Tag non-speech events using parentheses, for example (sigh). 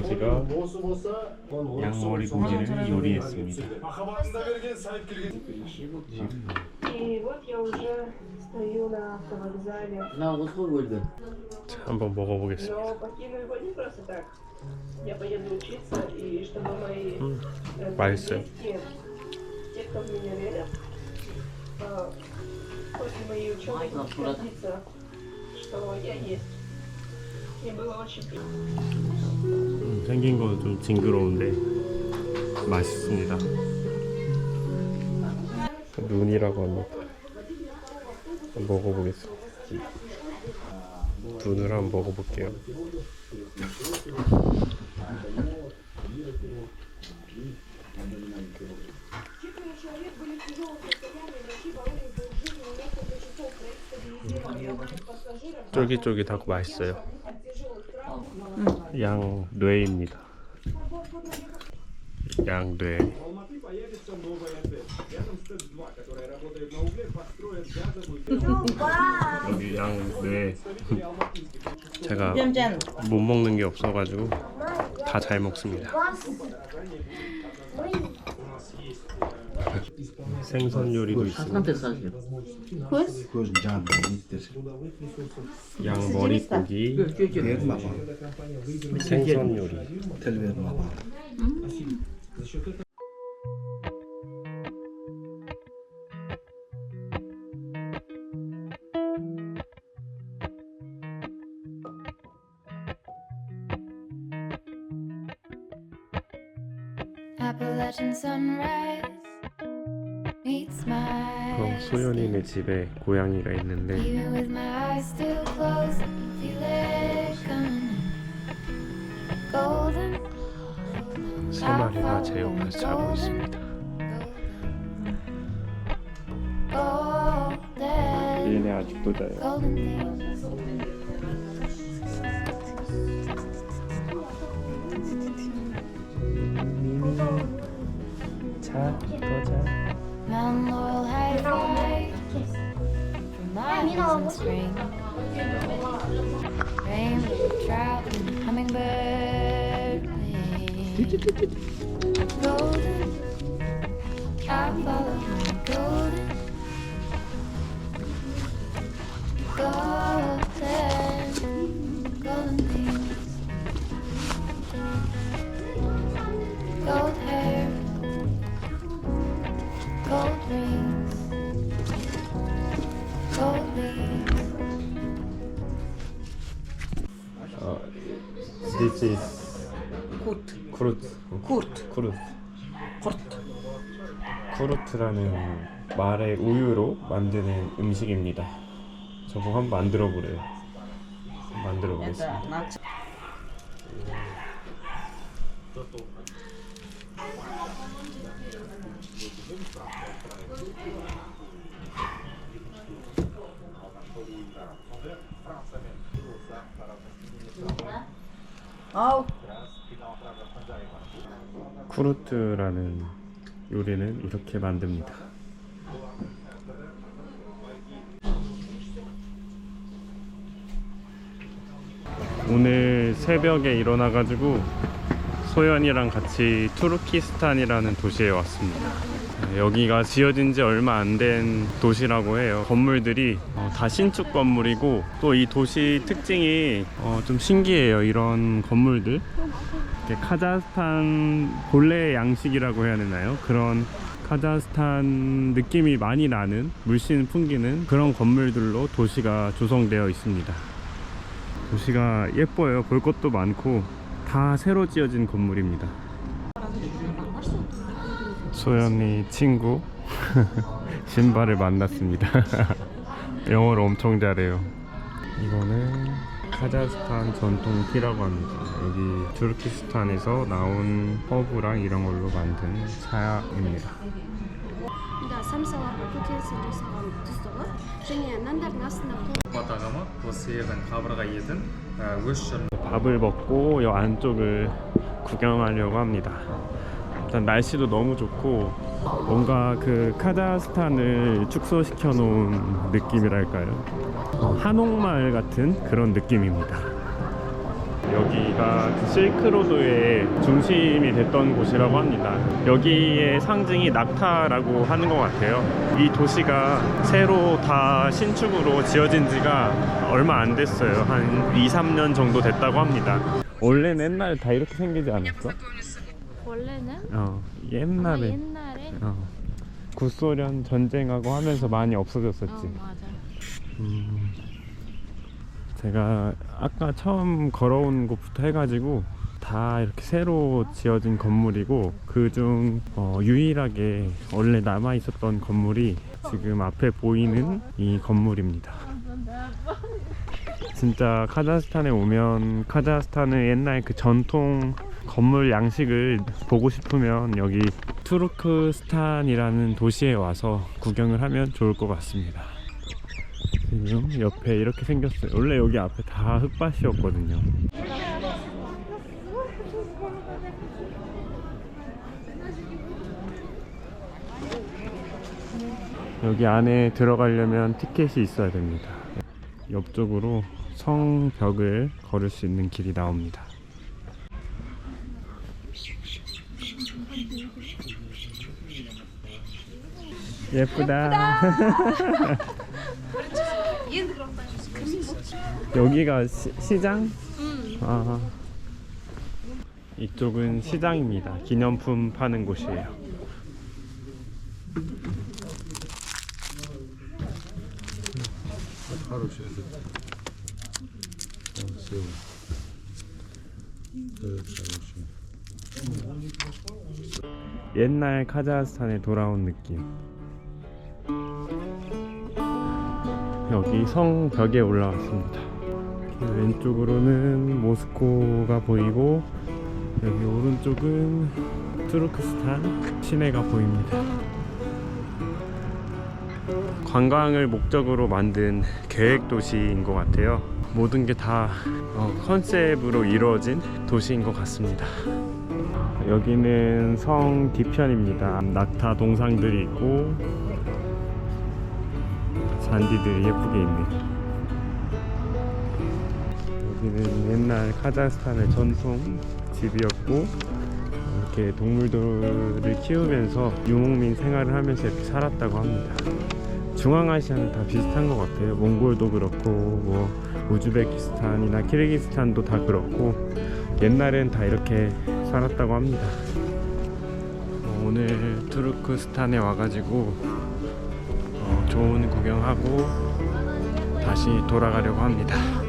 수연이의 아버지가 양머리 고기를 요리했습니다. И вот я уже стою на автовокзале. На услуг Ольга. 자, 한번 먹어보겠습니다. Но покину его не просто так. Я поеду учиться, и чтобы мои э, 맛있어요. близкие, те, кто в меня верят, э, после моей учебы будут гордиться, что я есть. Мне было очень приятно. 음, 생긴 거좀 징그러운데 맛있습니다. 눈이라고 합니다. 먹어보겠습니다. 눈을 한번 먹어볼게요. 쫄깃쫄깃하고 맛있어요. 양뇌입니다. 양뇌. 여기 양뇌. 제가 못 먹는 게 없어가지고 다 잘 먹습니다. 생선 요리도 있습니다. 한테 사세요. 양 머리 고기, 생선 요리. Appalachian sunrise 소연이네 집에 고양이가 있는데 Even with my eyes still closed, feel it coming. Golden, 세 마리가 제 옆에서 자고 있습니다. 얘네 아직도 자요. 자. Seasons ring. Rain, drought, hummingbird. This is. 쿠르트. Kurt. 쿠르트. Kurt. 쿠르트라는 말의 우유로 만드는 음식입니다. 저거 한번 만들어 보래요. 만들어 보겠습니다. 아우. 쿠르트라는 요리는 이렇게 만듭니다. 오늘 새벽에 일어나가지고 소연이랑 같이 투르키스탄이라는 도시에 왔습니다. 여기가 지어진 지 얼마 안 된 도시라고 해요. 건물들이 어, 다 신축 건물이고 또 이 도시 특징이 어, 좀 신기해요. 이런 건물들. 카자흐스탄 본래의 양식이라고 해야 되나요? 그런 카자흐스탄 느낌이 많이 나는 물씬 풍기는 그런 건물들로 도시가 조성되어 있습니다. 도시가 예뻐요. 볼 것도 많고 다 새로 지어진 건물입니다. 소연이 친구 (laughs) 신발을 만났습니다. (laughs) 영어를 엄청 잘해요. 이거는 카자흐스탄 전통 티라고 합니다. 여기 투르키스탄에서 나온 허브랑 이런 걸로 만든 차약입니다. 밥을 먹고 이 안쪽을 구경하려고 합니다. 일단 날씨도 너무 좋고 뭔가 그 카자흐스탄을 축소시켜 놓은 느낌이랄까요? 한옥마을 같은 그런 느낌입니다. 여기가 그 실크로드의 중심이 됐던 곳이라고 합니다. 여기의 상징이 낙타라고 하는 것 같아요. 이 도시가 새로 다 신축으로 지어진 지가 얼마 안 됐어요. 한 2, 3년 정도 됐다고 합니다. 원래는 옛날에 다 이렇게 생기지 않았어? 원래는 어, 아, 옛날에. 옛날에 어. 구소련 전쟁하고 하면서 많이 없어졌었지. 어 맞아. 음, 제가 아까 처음 걸어온 곳부터 해가지고 다 이렇게 새로 지어진 건물이고 그중 어, 유일하게 원래 남아 있었던 건물이 지금 앞에 보이는 이 건물입니다. 진짜 카자흐스탄에 오면 카자흐스탄의 옛날 그 전통 건물 양식을 보고 싶으면 여기 투르크스탄이라는 도시에 와서 구경을 하면 좋을 것 같습니다. 지금 옆에 이렇게 생겼어요. 원래 여기 앞에 다 흙밭이었거든요. 여기 안에 들어가려면 티켓이 있어야 됩니다. 옆쪽으로 성벽을 걸을 수 있는 길이 나옵니다. 예쁘다. (laughs) 여기가 시, 장 응. 음. 아. 이쪽은 시장입니다. 기념품 파는 곳이에요. 바로 옛날 카자흐스탄에 돌아온 느낌. 여기 성벽에 올라왔습니다. 왼쪽으로는 모스코가 보이고 여기 오른쪽은 투르크스탄 시내가 보입니다. 관광을 목적으로 만든 계획 도시인 것 같아요. 모든 게 다 컨셉으로 이루어진 도시인 것 같습니다. 여기는 성 뒤편입니다. 낙타 동상들이 있고 잔디들이 예쁘게 있네요. 여기는 옛날 카자흐스탄의 전통 집이었고 이렇게 동물들을 키우면서 유목민 생활을 하면서 이렇게 살았다고 합니다. 중앙아시아는 다 비슷한 것 같아요. 몽골도 그렇고 뭐 우즈베키스탄이나 키르기스탄도 다 그렇고 옛날엔 다 이렇게 살았다고 합니다. 어, 오늘 투르크스탄에 와가지고 어, 좋은 구경하고 다시 돌아가려고 합니다.